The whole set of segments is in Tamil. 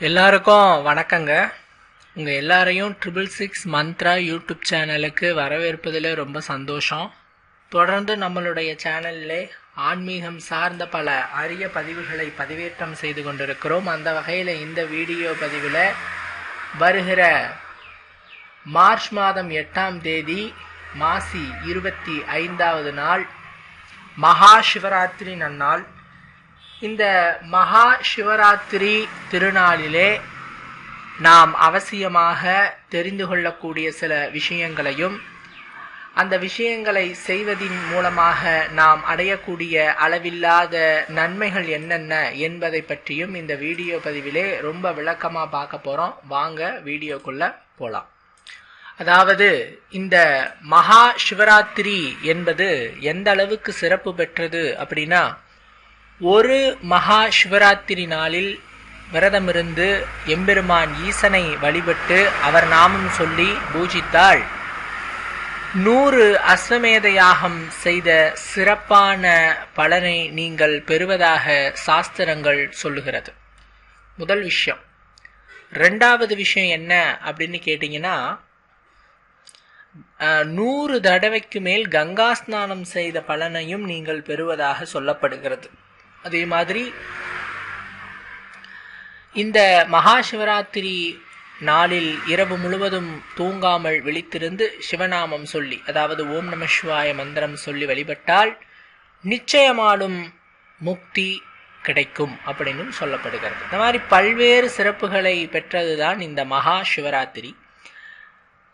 எல்லாருக்கும் வணக்கங்க. உங்கள் எல்லாரையும் ட்ரிபிள் சிக்ஸ் மந்த்ரா யூடியூப் சேனலுக்கு வரவேற்பதில் ரொம்ப சந்தோஷம். தொடர்ந்து நம்மளுடைய சேனலில் ஆன்மீகம் சார்ந்த பல அரிய பதிவுகளை பதிவேற்றம் செய்து கொண்டிருக்கிறோம். அந்த வகையில் இந்த வீடியோ பதிவில் வருகிற மார்ச் மாதம் எட்டாம் தேதி மாசி இருபத்தி ஐந்தாவது நாள் மகா சிவராத்திரி நன்னாள் இந்த மகா சிவராத்திரி திருநாளிலே நாம் அவசியமாக தெரிந்து கொள்ளக்கூடிய சில விஷயங்களையும் அந்த விஷயங்களை செய்வதின் மூலமாக நாம் அடையக்கூடிய அளவில்லாத நன்மைகள் என்னென்ன என்பதை பற்றியும் இந்த வீடியோ பதிவிலே ரொம்ப விளக்கமாக பார்க்க போகிறோம் வாங்க வீடியோக்குள்ளே போகலாம் அதாவது இந்த மகா சிவராத்திரி என்பது எந்த அளவுக்கு சிறப்பு பெற்றது அப்படின்னா ஒரு மகா சிவராத்திரி நாளில் விரதமிருந்து எம்பெருமான் ஈசனை வழிபட்டு அவர் நாமம் சொல்லி பூஜித்தாள். நூறு அஸ்வமேத யாகம் செய்த சிறப்பான பலனை நீங்கள் பெறுவதாக சாஸ்திரங்கள் சொல்லுகிறது. முதல் விஷயம் ரெண்டாவது விஷயம் என்ன அப்படின்னு கேட்டிங்கன்னா நூறு தடவைக்கு மேல் கங்கா ஸ்நானம் செய்த பலனையும் நீங்கள் பெறுவதாக சொல்லப்படுகிறது. அதே மாதிரி இந்த மகா சிவராத்திரி நாளில் இரவு முழுவதும் தூங்காமல் விழித்திருந்து சிவநாமம் சொல்லி அதாவது ஓம் நம சிவாய மந்திரம் சொல்லி வழிபட்டால் நிச்சயமாலும் முக்தி கிடைக்கும் அப்படின்னு சொல்லப்படுகிறது. இந்த மாதிரி பல்வேறு சிறப்புகளை பெற்றதுதான் இந்த மகா சிவராத்திரி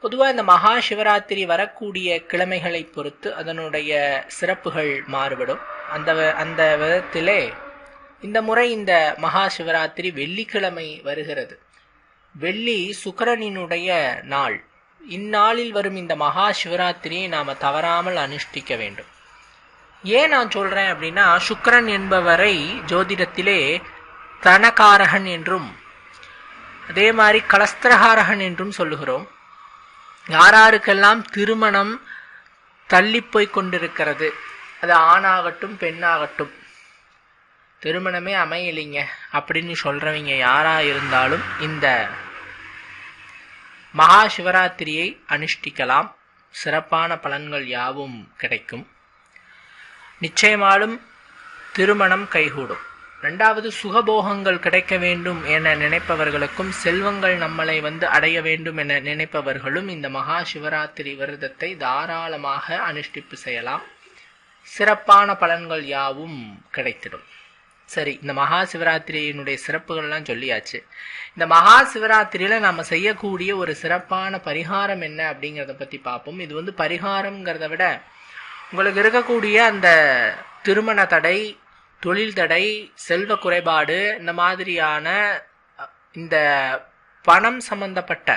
பொதுவாக இந்த மகா சிவராத்திரி வரக்கூடிய கிழமைகளை பொறுத்து அதனுடைய சிறப்புகள் மாறுபடும். அந்த வ- அந்த விதத்திலே இந்த முறை இந்த மகா சிவராத்திரி வெள்ளிக்கிழமை வருகிறது. வெள்ளி சுக்கரனினுடைய நாள். இந்நாளில் வரும் இந்த மகா சிவராத்திரியை நாம் தவறாமல் அனுஷ்டிக்க வேண்டும். ஏன் நான் சொல்கிறேன் அப்படின்னா சுக்கரன் என்பவரை ஜோதிடத்திலே தனகாரகன் என்றும் அதே மாதிரி கலஸ்திரகாரகன் என்றும் சொல்லுகிறோம். யாராருக்கெல்லாம் திருமணம் தள்ளிப்போய் கொண்டிருக்கிறது அது ஆணாகட்டும் பெண்ணாகட்டும். திருமணமே அமையலைங்க. அப்படின்னு சொல்கிறவங்க யாராக இருந்தாலும் இந்த மகா சிவராத்திரியை அனுஷ்டிக்கலாம். சிறப்பான பலன்கள் யாவும் கிடைக்கும். நிச்சயமாலும் திருமணம் கைகூடும். ரெண்டாவது சுகபோகங்கள் கிடைக்க வேண்டும் என நினைப்பவர்களுக்கும் செல்வங்கள் நம்மளை வந்து அடைய வேண்டும் என நினைப்பவர்களும் இந்த மகா சிவராத்திரி விரதத்தை தாராளமாக அனுஷ்டிப்பு செய்யலாம். சிறப்பான பலன்கள் யாவும் கிடைத்திடும். சரி இந்த மகா சிவராத்திரியினுடைய சிறப்புகள்லாம் சொல்லியாச்சு. இந்த மகா சிவராத்திரியில் நம்ம செய்யக்கூடிய ஒரு சிறப்பான பரிகாரம் என்ன அப்படிங்கிறத பற்றி பார்ப்போம். இது வந்து பரிகாரம்ங்கிறத விட உங்களுக்கு இருக்கக்கூடிய அந்த திருமண தடை தொழில் தடை செல்வ குறைபாடு இந்த மாதிரியான இந்த பணம் சம்பந்தப்பட்ட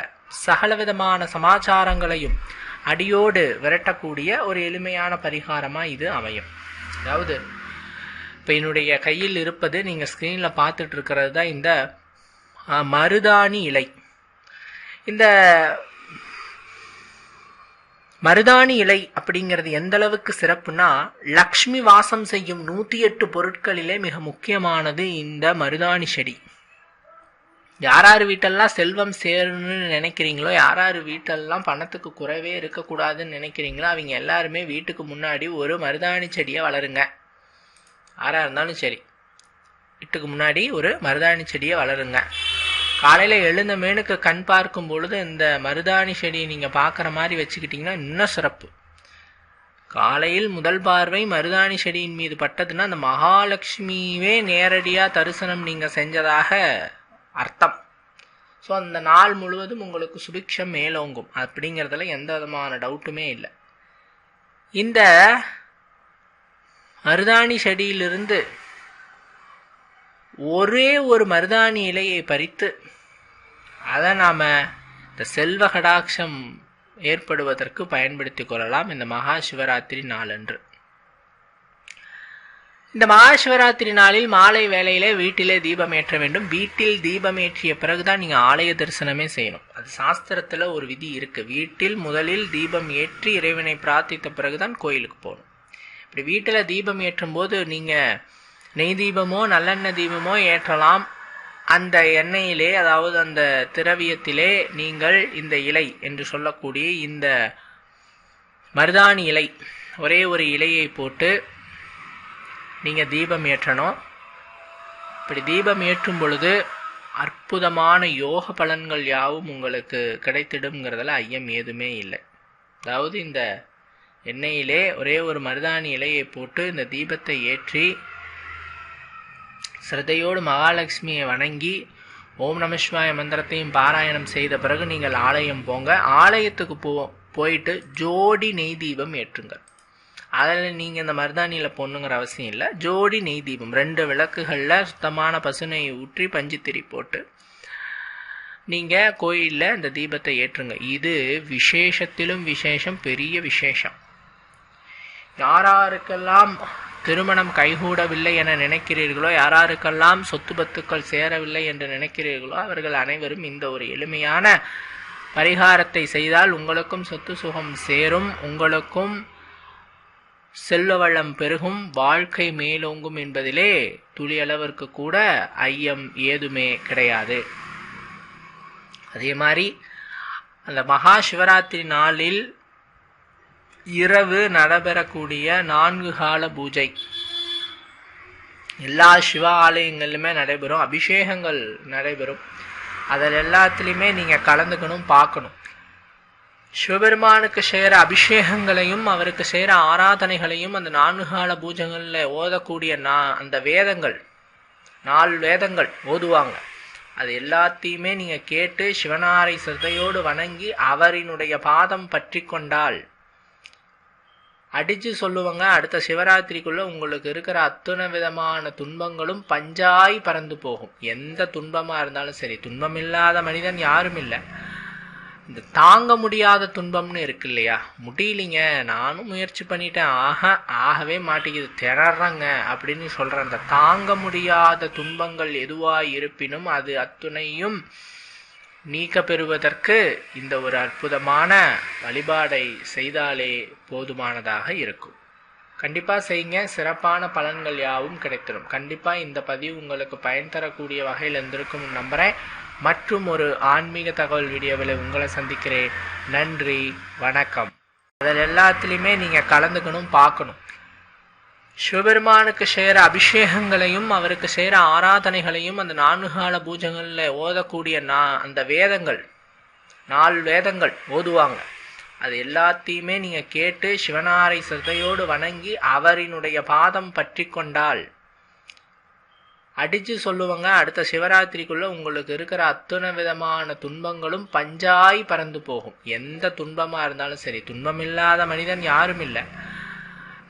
சகலவிதமான சமாச்சாரங்களையும் அடியோடு விரட்டக்கூடிய ஒரு எளிமையான பரிகாரமாக இது அமையும். அதாவது இப்போ என்னுடைய கையில் இருப்பது நீங்கள் ஸ்க்ரீனில் பார்த்துட்டு இருக்கிறது தான் இந்த மருதாணி இலை. இந்த மருதாணி இலை அப்படிங்கிறது எந்த அளவுக்கு சிறப்புனா லக்ஷ்மி வாசம் செய்யும் நூற்றி எட்டு பொருட்களிலே மிக முக்கியமானது இந்த மருதாணி செடி. யாரார் வீட்டெல்லாம் செல்வம் சேரணும்னு நினைக்கிறீங்களோ யாரார் வீட்டெல்லாம் பணத்துக்கு குறைவே இருக்கக்கூடாதுன்னு நினைக்கிறீங்களோ அவங்க எல்லாருமே வீட்டுக்கு முன்னாடி ஒரு மருதாணி செடியை வளருங்க. யாராக இருந்தாலும் சரி. வீட்டுக்கு முன்னாடி ஒரு மருதாணி செடியை வளருங்க. காலையில் எழுந்த மேனுக்கு கண் பார்க்கும் பொழுது இந்த மருதாணி செடியை நீங்கள் பார்க்குற மாதிரி வச்சுக்கிட்டிங்கன்னா இன்னும் சிறப்பு. காலையில் முதல் பார்வை மருதாணி செடியின் மீது பட்டதுன்னா அந்த மகாலட்சுமியே நேரடியாக தரிசனம் நீங்கள் செஞ்சதாக அர்த்தம். ஸோ அந்த நாள் முழுவதும் உங்களுக்கு சுபிக்ஷம் மேலோங்கும். அப்படிங்கிறதுல எந்த விதமான டவுட்டுமே இல்லை. இந்த மருதாணி செடியிலிருந்து ஒரே ஒரு மருதாணி இலையை பறித்து அதை நாம் இந்த செல்வ கடாட்சம் ஏற்படுவதற்கு பயன்படுத்திக் கொள்ளலாம். இந்த மகா சிவராத்திரி நாளன்று. இந்த மகாசிவராத்திரி நாளில் மாலை வேளையிலே வீட்டிலே தீபம் ஏற்ற வேண்டும். வீட்டில் தீபம் ஏற்றிய பிறகுதான் நீங்க ஆலய தரிசனமே செய்யணும். அது சாஸ்திரத்துல ஒரு விதி இருக்கு. வீட்டில் முதலில் தீபம் ஏற்றி இறைவனை பிரார்த்தித்த பிறகுதான் கோயிலுக்கு போகணும். இப்படி வீட்டில் தீபம் ஏற்றும் போது நீங்க நெய் தீபமோ நல்லெண்ணெய் தீபமோ ஏற்றலாம். அந்த எண்ணெயிலே அதாவது அந்த திரவியத்திலே நீங்கள் இந்த இலை என்று சொல்லக்கூடிய இந்த மருதாணி இலை ஒரே ஒரு இலையை போட்டு நீங்கள் தீபம் ஏற்றணும். இப்படி தீபம் ஏற்றும் பொழுது அற்புதமான யோக பலன்கள் யாவும் உங்களுக்கு கிடைத்திடுங்கிறதுல ஐயம் ஏதுமே இல்லை. அதாவது இந்த எண்ணெயிலே ஒரே ஒரு மருதாணி இலையை போட்டு இந்த தீபத்தை ஏற்றி சிரதையோடு மகாலட்சுமியை வணங்கி ஓம் நமசிவாய மந்திரத்தையும் பாராயணம் செய்த பிறகு நீங்கள் ஆலயம் போங்க. ஆலயத்துக்கு போ போயிட்டு ஜோடி நெய் தீபம் ஏற்றுங்கள். அதில் நீங்கள் இந்த மருதாணியில் பொண்ணுங்கிற அவசியம் இல்லை. ஜோடி நெய் தீபம். ரெண்டு விளக்குகளில் சுத்தமான பசுநெய் ஊற்றி பஞ்சுத்திரி போட்டு நீங்கள் கோயிலில் இந்த தீபத்தை ஏற்றுங்க. இது விசேஷத்திலும் விசேஷம் பெரிய விசேஷம். யாராருக்கெல்லாம் திருமணம் கைகூடவில்லை என நினைக்கிறீர்களோ யாராருக்கெல்லாம் சொத்து பத்துக்கள் சேரவில்லை என்று நினைக்கிறீர்களோ அவர்கள் அனைவரும் இந்த ஒரு எளிமையான பரிகாரத்தை செய்தால் உங்களுக்கும் சொத்து சுகம் சேரும். உங்களுக்கும் செல்வ வளம் பெருகும் வாழ்க்கை மேலோங்கும் என்பதிலே துளியளவிற்கு கூட ஐயம் ஏதுமே கிடையாது. அதே மாதிரி அந்த மகா சிவராத்திரி நாளில் இரவு நடைபெறக்கூடிய நான்கு கால பூஜை. எல்லா சிவ ஆலயங்களிலுமே நடைபெறும் அபிஷேகங்கள் நடைபெறும். அதில் எல்லாத்துலேயுமே நீங்கள் கலந்துக்கணும் பார்க்கணும். சிவபெருமானுக்கு செய்கிற அபிஷேகங்களையும் அவருக்கு செய்கிற ஆராதனைகளையும் அந்த நான்கு கால பூஜைகளில் ஓதக்கூடிய நா அந்த வேதங்கள் நாலு வேதங்கள் ஓதுவாங்க. அது எல்லாத்தையுமே நீங்கள் கேட்டு சிவனாரை சிரத்தையோடு வணங்கி அவரினுடைய பாதம் பற்றி கொண்டால் அடித்து சொல்லுவாங்க அடுத்த சிவராத்திரிக்குள்ளே உங்களுக்கு இருக்கிற அத்தனை விதமான துன்பங்களும் பஞ்சாய் பறந்து போகும். எந்த துன்பமாக இருந்தாலும் சரி துன்பம் இல்லாத மனிதன் யாரும் இல்லை. இந்த தாங்க முடியாத துன்பம்னு இருக்கு இல்லையா? முடியலிங்க. நானும் முயற்சி பண்ணிட்டேன். ஆக ஆகவே மாட்டேங்குது. திணறங்க அப்படின்னு சொல்ற அந்த தாங்க முடியாத துன்பங்கள் எதுவாய் இருப்பினும் அது அத்துணையும் நீக்க பெறுவதற்கு இந்த ஒரு அற்புதமான வழிபாடை செய்தாலே போதுமானதாக இருக்கும். கண்டிப்பா செய்யுங்க. சிறப்பான பலன்கள் யாவும் கிடைத்திடும். கண்டிப்பா இந்த பதிவு உங்களுக்கு பயன் தரக்கூடிய வகையில் இருந்திருக்கும் நம்புறேன். மற்றும் ஒரு ஆன்மீக தகவல் வீடியோவில் உங்களை சந்திக்கிறேன். நன்றி வணக்கம். அதில் எல்லாத்துலேயுமே நீங்கள் கலந்துக்கணும் பார்க்கணும். சிவபெருமானுக்கு செய்கிற அபிஷேகங்களையும் அவருக்கு செய்கிற ஆராதனைகளையும் அந்த நான்கு கால பூஜைகளில் ஓதக்கூடிய நா அந்த வேதங்கள் நாலு வேதங்கள் ஓதுவாங்க. அது எல்லாத்தையுமே நீங்கள் கேட்டு சிவனாரை சிறதையோடு வணங்கி அவரினுடைய பாதம் பற்றி கொண்டால் அடிச்சு சொல்லுவாங்க. அடுத்த சிவராத்திரிக்குள்ள உங்களுக்கு இருக்கிற அத்தனை விதமான துன்பங்களும் பஞ்சாய் பறந்து போகும். எந்த துன்பமா இருந்தாலும் சரி துன்பம் இல்லாத மனிதன் யாரும் இல்லை.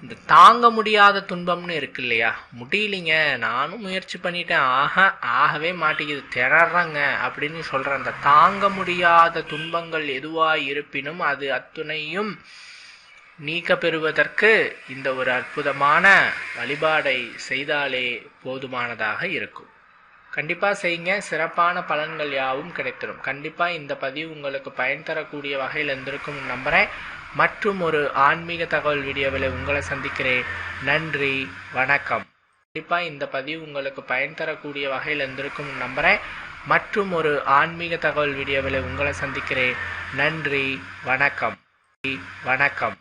இந்த தாங்க முடியாத துன்பம்னு இருக்கு இல்லையா? முடியலைங்க. நானும் முயற்சி பண்ணிட்டேன். ஆக ஆகவே மாட்டேங்குது. திணறங்க அப்படின்னு சொல்கிறேன் அந்த தாங்க முடியாத துன்பங்கள் எதுவாக இருப்பினும் அது அத்துணையும் நீக்க பெறுவதற்கு இந்த ஒரு அற்புதமான வழிபாடை செய்தாலே போதுமானதாக இருக்கும். கண்டிப்பாக செய்யுங்க. சிறப்பான பலன்கள் யாவும் கிடைத்திடும் கண்டிப்பாக இந்த பதிவு உங்களுக்கு பயன் தரக்கூடிய வகையில் இருந்திருக்கும் நம்புகிறேன் மற்றும் ஒரு ஆன்மீக தகவல் வீடியோவில் உங்களை சந்திக்கிறேன். நன்றி. வணக்கம். கண்டிப்பாக இந்த பதிவு உங்களுக்கு பயன் தரக்கூடிய வகையில் இருந்திருக்கும் நம்புகிறேன் மற்றும் ஒரு ஆன்மீக தகவல் வீடியோவில் உங்களை சந்திக்கிறேன். நன்றி. வணக்கம். வணக்கம்.